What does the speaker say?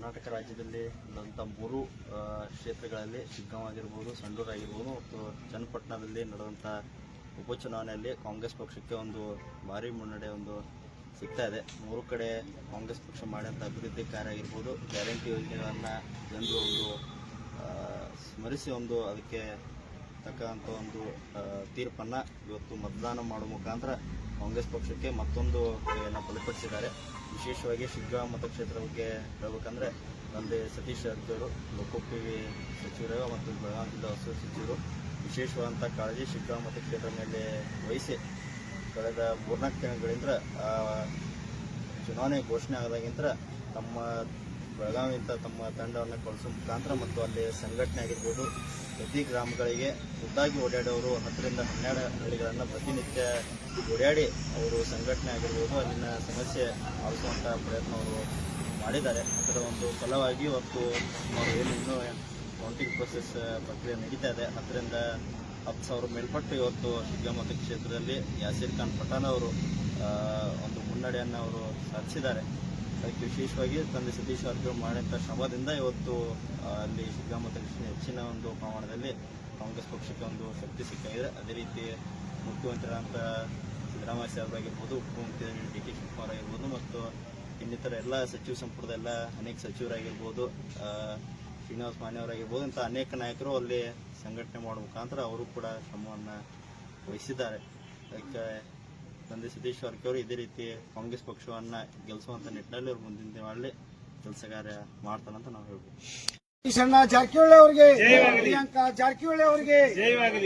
ಕರ್ನಾಟಕ ರಾಜ್ಯದಲ್ಲಿ ನಡೆದಂಥ ಮೂರು ಕ್ಷೇತ್ರಗಳಲ್ಲಿ ಶಿಗ್ಗಾಂವ್ ಆಗಿರ್ಬೋದು ಸಂಡೂರು ಆಗಿರ್ಬೋದು ಮತ್ತು ಚನ್ನಪಟ್ಟಣದಲ್ಲಿ ನಡೆದಂಥ ಉಪಚುನಾವಣೆಯಲ್ಲಿ ಕಾಂಗ್ರೆಸ್ ಪಕ್ಷಕ್ಕೆ ಒಂದು ಭಾರಿ ಮುನ್ನಡೆ ಒಂದು ಸಿಗ್ತಾ ಇದೆ. ಮೂರು ಕಡೆ ಕಾಂಗ್ರೆಸ್ ಪಕ್ಷ ಮಾಡಿದಂಥ ಅಭಿವೃದ್ಧಿ ಕಾರ್ಯ ಆಗಿರ್ಬೋದು, ಗ್ಯಾರಂಟಿ ಯೋಜನೆಗಳನ್ನು ಜನರು ಒಂದು ಸ್ಮರಿಸಿ ಒಂದು ಅದಕ್ಕೆ ತಕ್ಕಂಥ ಒಂದು ತೀರ್ಪನ್ನು ಇವತ್ತು ಮತದಾನ ಮಾಡುವ ಮುಖಾಂತರ ಕಾಂಗ್ರೆಸ್ ಪಕ್ಷಕ್ಕೆ ಮತ್ತೊಂದು ಬಲಪಡಿಸಿದ್ದಾರೆ. ವಿಶೇಷವಾಗಿ ಶಿಗ್ಗಾ ಮತಕ್ಷೇತ್ರ ಬಗ್ಗೆ ಹೇಳ್ಬೇಕಂದ್ರೆ ನಂದೆ ಸತೀಶ್ ಜಾರಕಿಹೊಳಿ ಲೋಕೋಪಿ ಸಚಿವರು ಮತ್ತು ಬೆಳಗಾವಿ ಜಿಲ್ಲಾ ಸಚಿವರು ವಿಶೇಷವಾದಂಥ ಕಾಳಜಿ ಶಿಗ್ಗಾ ಮತಕ್ಷೇತ್ರ ಮೇಲೆ ವಹಿಸಿ ಕಳೆದ ಮೂರ್ನಾಲ್ಕು ದಿನಗಳಿಂದ ಆ, ಚುನಾವಣೆ ಘೋಷಣೆ ಆದಾಗಿಂದ ತಮ್ಮ ಬೆಳಗಾವಿಯಿಂದ ತಮ್ಮ ತಂಡವನ್ನು ಕಳಿಸೋ ಮುಖಾಂತರ ಮತ್ತು ಅಲ್ಲಿ ಸಂಘಟನೆ ಆಗಿರ್ಬೋದು ಪ್ರತಿ ಗ್ರಾಮಗಳಿಗೆ ಖುದ್ದಾಗಿ ಓಡಾಡೋರು ಹತ್ತರಿಂದ ಹನ್ನೆರಡು ಹಳ್ಳಿಗಳನ್ನು ಪ್ರತಿನಿತ್ಯ ಓಡಾಡಿ ಅವರು ಸಂಘಟನೆ ಆಗಿರ್ಬೋದು, ಅಲ್ಲಿನ ಸಮಸ್ಯೆ ಆಲಿಸುವಂಥ ಪ್ರಯತ್ನ ಅವರು ಮಾಡಿದ್ದಾರೆ. ಅದರ ಒಂದು ಫಲವಾಗಿ ಇವತ್ತು ನಾವು ಏನು ಕೌಂಟಿಂಗ್ ಪ್ರೊಸೆಸ್ ಪ್ರಕ್ರಿಯೆ ನಡೀತಾ ಇದೆ. ಹತ್ತರಿಂದ ಹತ್ತು ಸಾವಿರ ಮೇಲ್ಪಟ್ಟು ಇವತ್ತು ಶಿಗ್ಗಾಮತ ಕ್ಷೇತ್ರದಲ್ಲಿ ಯಾಸೀರ್ ಖಾನ್ ಪಠಾನ್ ಅವರು ಒಂದು ಮುನ್ನಡೆಯನ್ನು ಅವರು ಸಾಧಿಸಿದ್ದಾರೆ. ಅದಕ್ಕೆ ವಿಶೇಷವಾಗಿ ತಂದೆ ಸತೀಶ್ ಜಾರಕಿಹೊಳಿ ಮಾಡಿದಂಥ ಶ್ರಮದಿಂದ ಇವತ್ತು ಅಲ್ಲಿ ಶಿಗ್ಗಾಮತ ಹೆಚ್ಚಿನ ಒಂದು ಪ್ರಮಾಣದಲ್ಲಿ ಕಾಂಗ್ರೆಸ್ ಪಕ್ಷಕ್ಕೆ ಒಂದು ಶಕ್ತಿ ಸಿಕ್ಕಾಗಿದೆ ಅದೇ ರೀತಿ ಮುಖ್ಯಮಂತ್ರಿಗಳಂತ ಸಿದ್ದರಾಮಯ್ಯ ಸಾಹೇಬ್ ಆಗಿರ್ಬೋದು ಉಪಮುಖ್ಯಮಂತ್ರಿ ಡಿ ಕೆ ಶಿವಕುಮಾರ್ ಆಗಿರ್ಬೋದು, ಮತ್ತು ಇನ್ನಿತರ ಎಲ್ಲ ಸಚಿವ ಸಂಪುಟದ ಎಲ್ಲ ಅನೇಕ ಸಚಿವರಾಗಿರ್ಬೋದು ಶ್ರೀನಿವಾಸ ಮಾನ್ಯವರಾಗಿರ್ಬೋದು ಇಂಥ ಅನೇಕ ನಾಯಕರು ಅಲ್ಲಿ ಸಂಘಟನೆ ಮಾಡುವ ಮುಖಾಂತರ ಅವರು ಕೂಡ ಶ್ರಮವನ್ನು ವಹಿಸಿದ್ದಾರೆ. ಅದಕ್ಕೆ ತಂದೆ ಸತೀಶ್ ಜಾರಕಿಹೊಳಿ ಇದೇ ರೀತಿ ಕಾಂಗ್ರೆಸ್ ಪಕ್ಷವನ್ನ ಗೆಲ್ಲಿಸುವಂತ ನಿಟ್ಟಿನಲ್ಲಿ ಅವ್ರು ಮುಂದಿನ ದಿನಗಳಲ್ಲಿ ಕೆಲಸ ಕಾರ್ಯ ಮಾಡ್ತಾರಂತ ನಾವು ಹೇಳ್ಬೋದು. ಸಣ್ಣ ಜಾರಕಿಹೊಳಿ ಅವರಿಗೆ ಪ್ರಿಯಾಂಕಾ ಜಾರಕಿಹೊಳಿ ಅವರಿಗೆ.